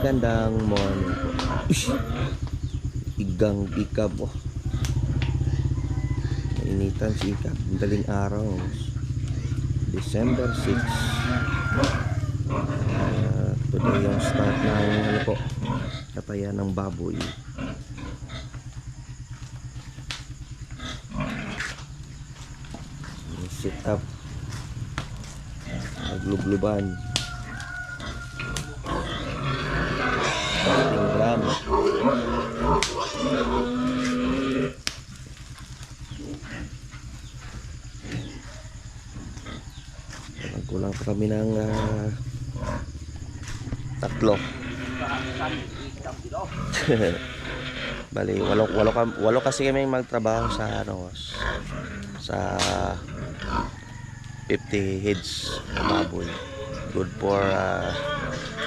Magandang morning po. Igang ikab po. Mainitan si ikab. Daling araw. December 6. Ah, today yung start ng ano po. Katayan ng baboy. Sit up. Naglubluban. Gram. Kulang pa kami ng ah, tatlo. Bali, walo, walo, walo kasi kami magtrabaho sa ano, sa 50 heads na. Good for uh,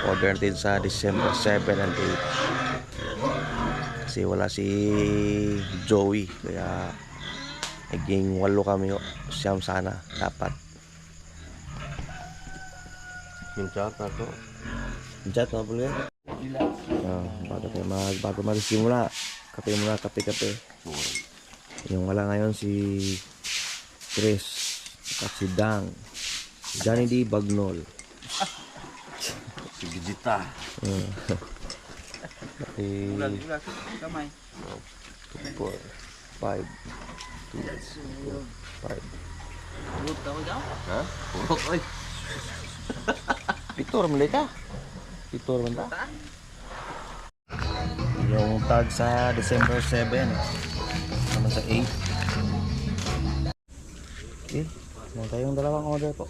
order natin sa December 7 and 8. Kasi wala si Joey. Kaya naging walo kami. oh. Siyam sana. Dapat. Yung chat na to. Chat mo po yan? Ah, bago tayo mag, bago magsimula. Kape muna, kape-kape. Yung wala ngayon si Chris at si Dang. Johnny D. Bagnol. Si Gijita. Eh, Kamay. 4, 5, 2, 5. Bulot ako daw. Ha? Purok ay. Picture mo ka? Picture mo ta? Yung tag sa December 7. Naman sa 8. Okay. Meron tayong dalawang order po.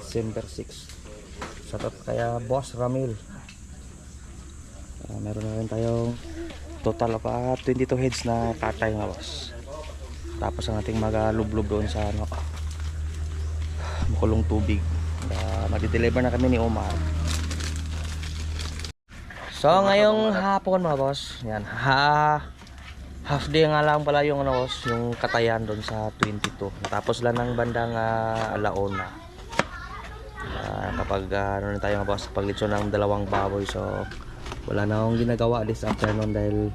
December 6. Shoutout kaya Boss Ramil. Ah, meron na rin tayong total of ah, 22 heads na katay mga boss. Tapos ang ating magalublob doon sa ano, makulong tubig. Uh, magdi-deliver na kami ni Omar. So ngayong hapon mga boss, yan ha half day nga lang pala yung ano boss, yung katayan doon sa 22. Natapos lang ng bandang uh, alaona. Ah, kapag ah, ano na tayo mga boss, paglitso ng dalawang baboy so wala na akong ginagawa this afternoon dahil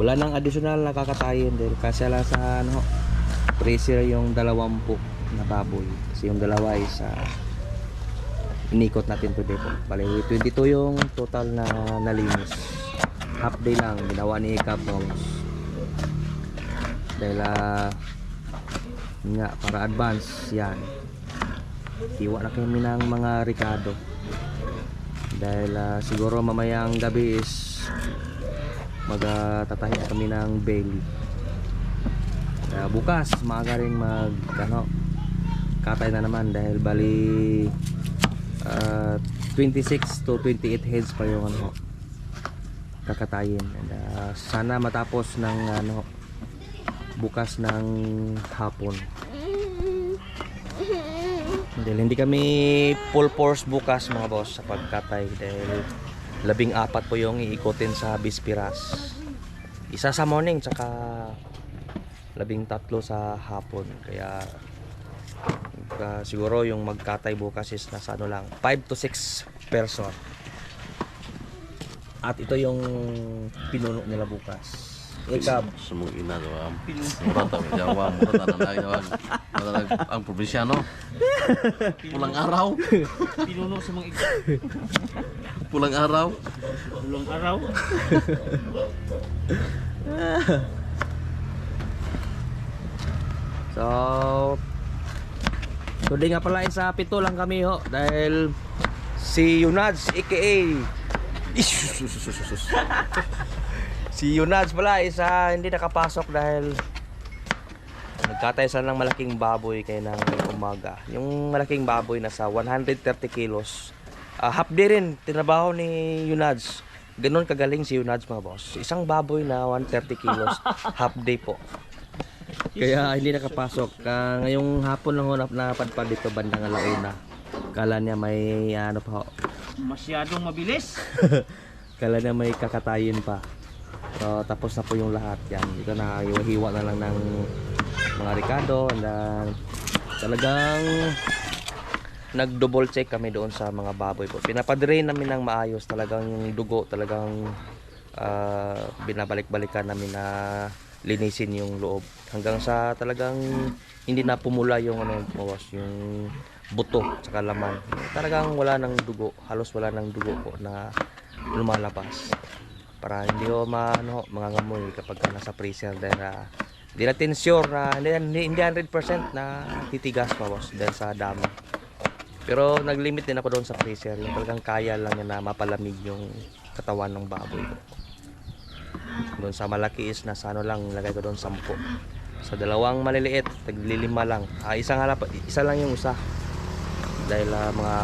wala nang additional na kakatayin dahil kasi lang sa ano freezer yung dalawampu na baboy. Kasi yung dalawa is ah, inikot natin today po. Bali 22 yung total na nalinis. Half day lang ginawa ni Ikap no? dahil ah, yun nga para advance yan. Tiwa na kami ng mga Ricardo dahil ah, siguro mamayang gabi is magtatahi kami ng Bailey. Kaya bukas maaga rin mag ano, katay na naman dahil bali ah, 26 to 28 heads pa yung ano kakatayin. And ah, sana matapos ng ano bukas ng hapon dahil hindi kami full force bukas mga boss sa pagkatay. Dahil labing apat po yung iikotin sa Bispiras. Isa sa morning tsaka labing tatlo sa hapon. Kaya uh, siguro yung magkatay bukas is nasa ano lang 5 to 6 person. At ito yung pinuno nila bukas ikab Sa mga ina daw ang murata may jawa na lang yawan. Madalag ang probinsyano. Pulang araw. Pinuno sa mga ikaw. Pulang araw. Ulong araw. So, today nga pala isa pito lang kami ho dahil si Yunads aka Ish, si Yunads pala isa hindi nakapasok dahil nagkatay sila ng malaking baboy kaya ng umaga. Yung malaking baboy nasa 130 kilos. Ah, half day rin tinabaho ni Yunads. Ganon kagaling si Yunads mga boss. Isang baboy na 130 kilos. half day po. Kaya hindi nakapasok. Ah, ngayong hapon lang ho nap- napadpad dito bandang alauna. Kala niya may ano pa ho. Masyadong mabilis. Kala niya may kakatayin pa. So tapos na po yung lahat yan. Dito na hiwa na lang ng mga Ricardo and then talagang nag-double check kami doon sa mga baboy po. Pinapadrain namin ng maayos talagang yung dugo talagang ah, binabalik-balikan namin na linisin yung loob hanggang sa talagang hindi na pumula yung ano yung yung buto sa laman. Talagang wala nang dugo, halos wala nang dugo po na lumalabas. Para hindi ko maano mangangamoy kapag ka nasa freezer dahil ah, hindi natin sure na hindi, hindi, hindi 100% na titigas pa boss dahil sa dami. Pero naglimit din ako doon sa freezer. Yung talagang kaya lang niya na mapalamig yung katawan ng baboy. Doon sa malaki is na ano lang, lagay ko doon 10. Sa dalawang maliliit, taglilima lang. Ah, isang halap, isa lang yung isa. Dahil ah, mga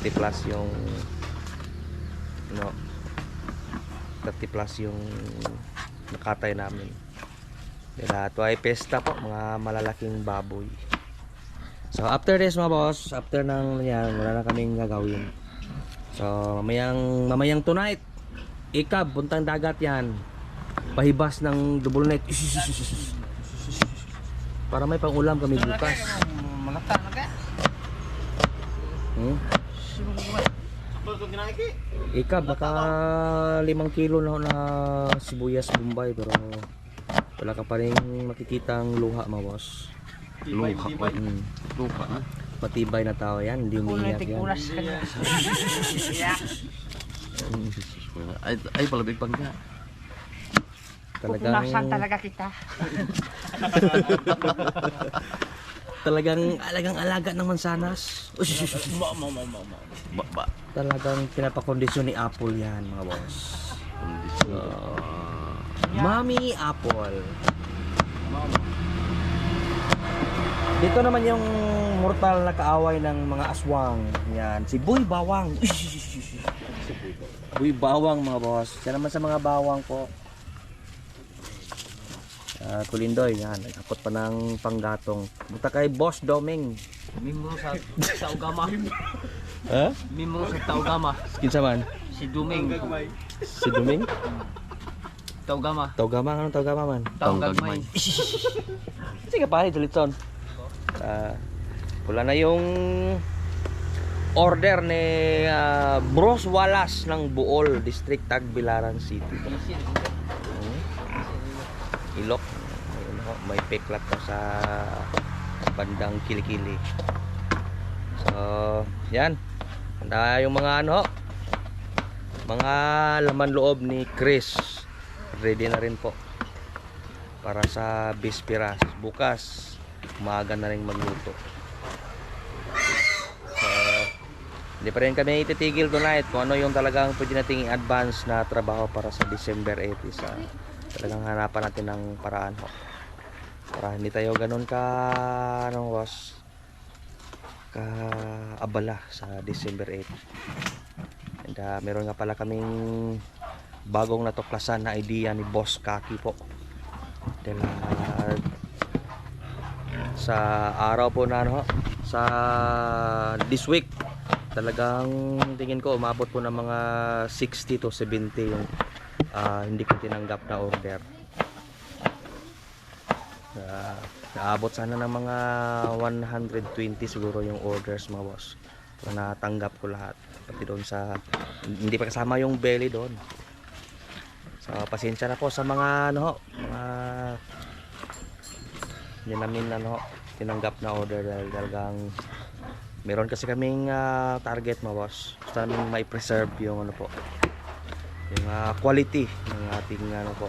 30 plus yung no 30 plus yung nakatay namin. Ah, ito ay pesta po, mga malalaking baboy. So after this mga boss, after ng yan, wala na kaming gagawin. So mamayang mamayang tonight, ikab puntang dagat yan. Pahibas ng double net. Para may pangulam kami bukas. Malata na ka. Hmm? Ikab baka limang kilo na na sibuyas Bombay pero wala ka pa rin makikitang luha mga boss. Luha pa. Hmm. Luha na. Matibay na tao yan, hindi umiiyak yan. Ay, ay palabig pang nga. Talagang, talaga kita. talagang alagang alaga ng mansanas. Ba, ba. Talagang pinapakondisyon ni Apple yan mga boss. Kondisyon. Mami Apple. Dito naman yung mortal na kaaway ng mga aswang. Yan, si Boy Bawang. Boy Bawang mga boss. Yan naman sa mga bawang ko. Ah, Kulindoy, yan. Nagkakot pa ng panggatong. Buta kay Boss Doming. Mimro sa sa ugama. Ha? Mimro sa taugama. Kinsa man? Si Duming. Si Doming? Taugama. Taugama, anong Taugama man? Taugagmay. Sige pa, Julitson. Ah, wala na yung order ni ah, Bros Wallace ng Buol District Tagbilaran City. May peklat pa sa bandang kilikili. So, yan. Handa yung mga ano, mga laman loob ni Chris. Ready na rin po para sa bispiras. Bukas, umaga na rin magluto. So, hindi pa rin kami ititigil tonight kung ano yung talagang pwede nating i-advance na trabaho para sa December 80 sa talagang hanapan natin ng paraan ho. Para hindi tayo ganun ka ano was ka abala sa December 8. And uh, meron nga pala kaming bagong natuklasan na idea ni Boss Kaki po. Dahil ah, sa araw po na ano, sa this week talagang tingin ko umabot po ng mga 60 to 70 yung ah, hindi ko tinanggap na order. Uh, naabot sana ng mga 120 siguro yung orders mga boss. So, natanggap ko lahat. Pati doon sa hindi pa kasama yung belly doon. So, pasensya na po sa mga ano, mga hindi namin ano, tinanggap na order dahil talagang meron kasi kaming ah, target mga boss. Gusto namin may preserve yung ano po, yung ah, quality ng ating ano po,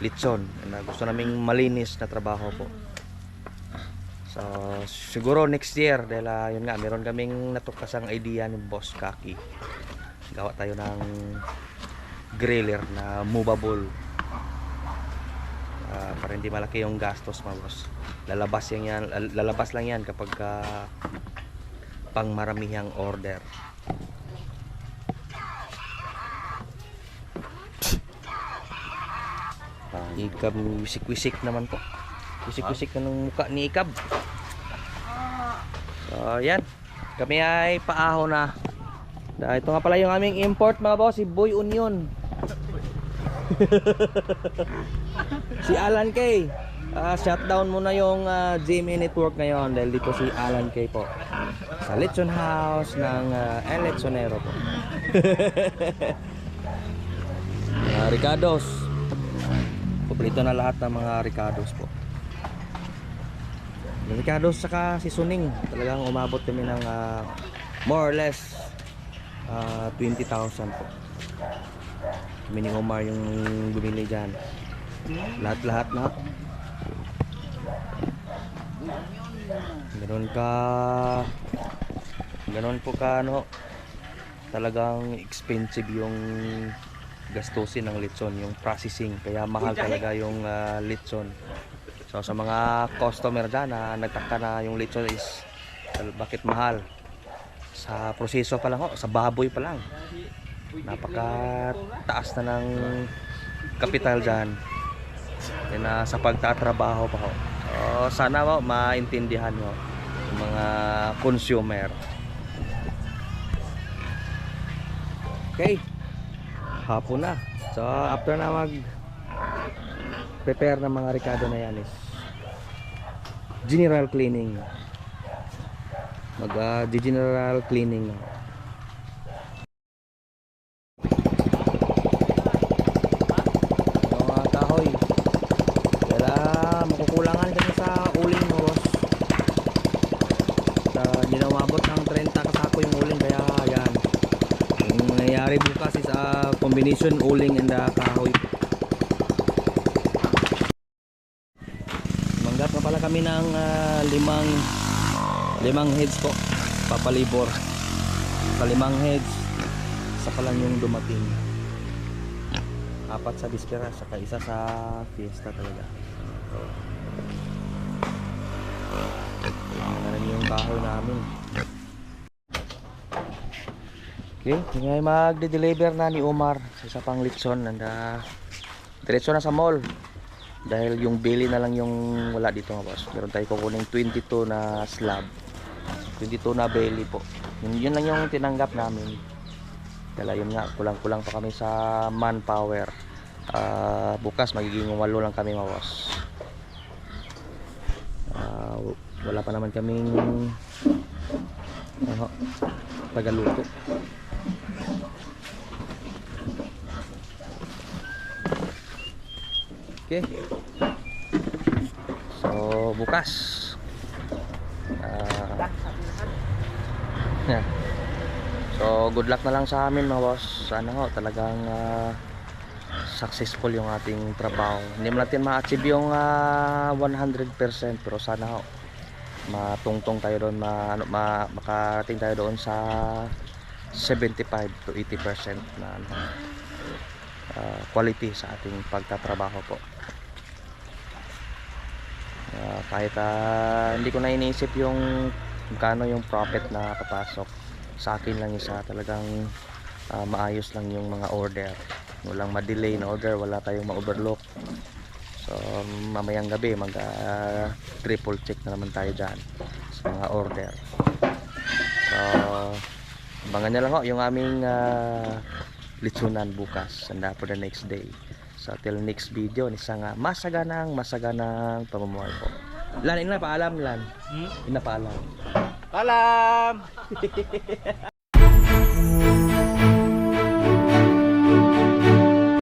litson. Na gusto naming malinis na trabaho po. So, siguro next year dahil ah, yun nga, meron kaming natukasang idea ni Boss Kaki. Gawa tayo ng griller na movable Ah, para hindi malaki yung gastos mga boss lalabas yan, yan lal- lalabas lang yan kapag ah, pang maramihang order Ikab wisik-wisik naman po wisik-wisik na ng mukha ni Ikab so yan kami ay paaho na ito nga pala yung aming import mga boss si Boy Union si Alan Kay Ah, shutdown muna yung ah, GMA Network ngayon dahil dito si Alan Kay po. Sa Lechon House ng uh, El Lechonero po. mga Ricardos. Kumpleto na lahat ng mga Ricardos po. Yung Ricardos saka si Suning. Talagang umabot kami ng ah, more or less ah, 20,000 po. Kami ni Omar yung bumili dyan. Lahat-lahat na. Ganun ka Ganun po ka ano talagang expensive yung gastusin ng litson, yung processing. Kaya mahal talaga yung ah, litson. So sa mga customer dyan na nagtaka na yung litson is bakit mahal? Sa proseso pa lang ho, sa baboy pa lang. Napaka taas na ng kapital dyan. Yan na sa pagtatrabaho pa ho. So sana ho, maintindihan yung mga consumer. Okay. Hapon na. So after na mag prepare ng mga Ricardo na yan is general cleaning. Mag ah, general cleaning. Yung mga kahoy. Kaya makukulangan kami sa uling mo boss. Sa hindi na umabot ng 30 kasako yung uling kaya yan. Yung nangyayari bukas is a combination uling and the kahoy. Manggap na pala kami ng ah, limang limang heads po. Papalibor. Palimang heads. Sa pa lang yung dumating. Apat sa bispera, saka isa sa fiesta talaga. So, na rin yung kahoy namin. Okay, ngayon magde-deliver na ni Omar sa isa pang litson and uh, diretso na sa mall. Dahil yung belly na lang yung wala dito mga boss. Meron tayo kukunin 22 na slab. 22 na belly po. Yun, yun lang yung tinanggap namin. Kaya yun nga, kulang-kulang pa kami sa manpower. Ah, bukas magiging walo lang kami mga boss. Ah, wala pa naman kaming ano, tagaluto. Okay. So, bukas. Ah, yeah. So, good luck na lang sa amin mga boss. Sana ho, talagang ah, successful yung ating trabaho. Hindi man natin ma-achieve yung ah, 100% pero sana ho, matungtong tayo doon, ma, ano, ma, makarating tayo doon sa 75 to 80% na ano, ah, quality sa ating pagtatrabaho po. Ah, kahit ah, hindi ko na iniisip yung kano yung profit na papasok. Sa akin lang isa talagang ah, maayos lang yung mga order. Walang ma-delay na order wala tayong ma-overlook. So mamayang gabi mag ah, triple check na naman tayo dyan sa mga order. So abangan nyo lang ho yung aming ah, litsunan bukas and for the next day so till next video isang uh, masaganang masaganang pamumuhay po Lan, ina paalam lan. Hmm? Ina paalam. Kalam!